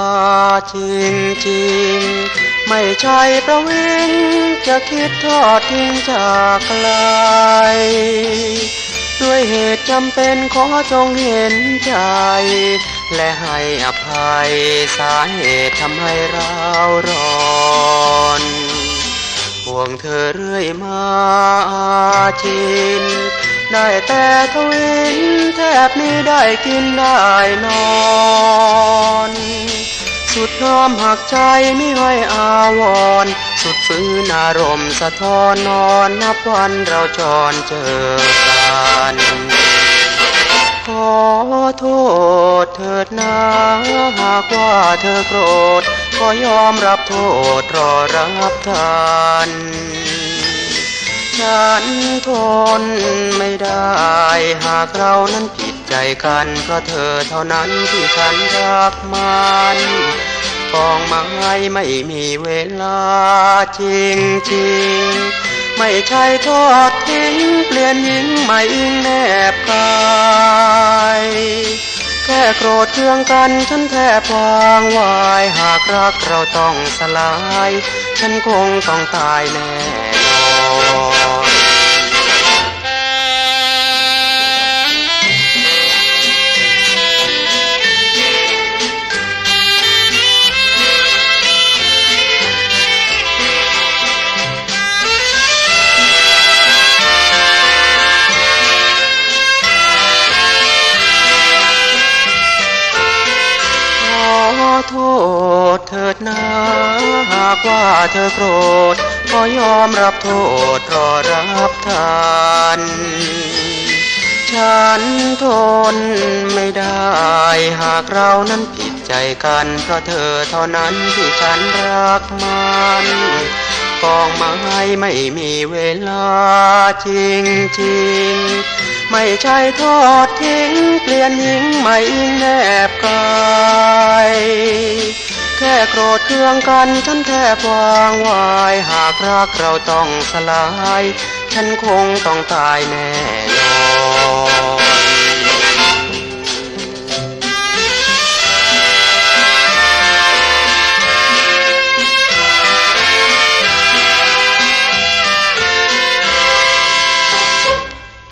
าจริงจริงไม่ใช่ประวิงจะคิดทอดทิ้งจากไกลด้วยเหตุจำเป็นขอจงเห็นใจ และให้อภัยสาเหตุทำให้เราร้อนห่วงเธอเรื่อยมาชิน ได้แต่ทวินแทบไมีได้กินได้นอน สุดน้อมหักใจไม่ให้อาวร สุดฟื้นอารมณ์สะท้อนนอนนับวันเราจรเจอกันขอโทษเถิดนะหากว่าเธอโกรธ ก็ยอมรับโทษรอรับทันฉันทนไม่ได้หากเรานั้นผิดใจกันเพราะเธอเท่านั้นที่ฉันรักมัน กองไม้ไม่มีเวลาจริงจริงไม่ใช่ทอดทิ้งเปลี่ยนหญิงใหม่อิงแนบกายแค่โกรธเคืองกันฉันแทบวางวาย หากรักเราต้องสลาย ฉันคงต้องตายแน่ โทษเถิดนะหากว่าเธอโกรธก็ยอมรับโทษรอรับทานฉันทนไม่ได้ หากเรานั้นผิดใจกันเพราะเธอเท่านั้นที่ฉันรักมันกองไม้ไม่มีเวลาจริงจริง ไม่ใช่ทอดทิ้ง เปลี่ยนหญิงใหม่อิงแนบกายแค่โกรธเคืองกันฉันแทบวางวาย หากรักเราต้องสลาย ฉันคงต้องตายแน่นอน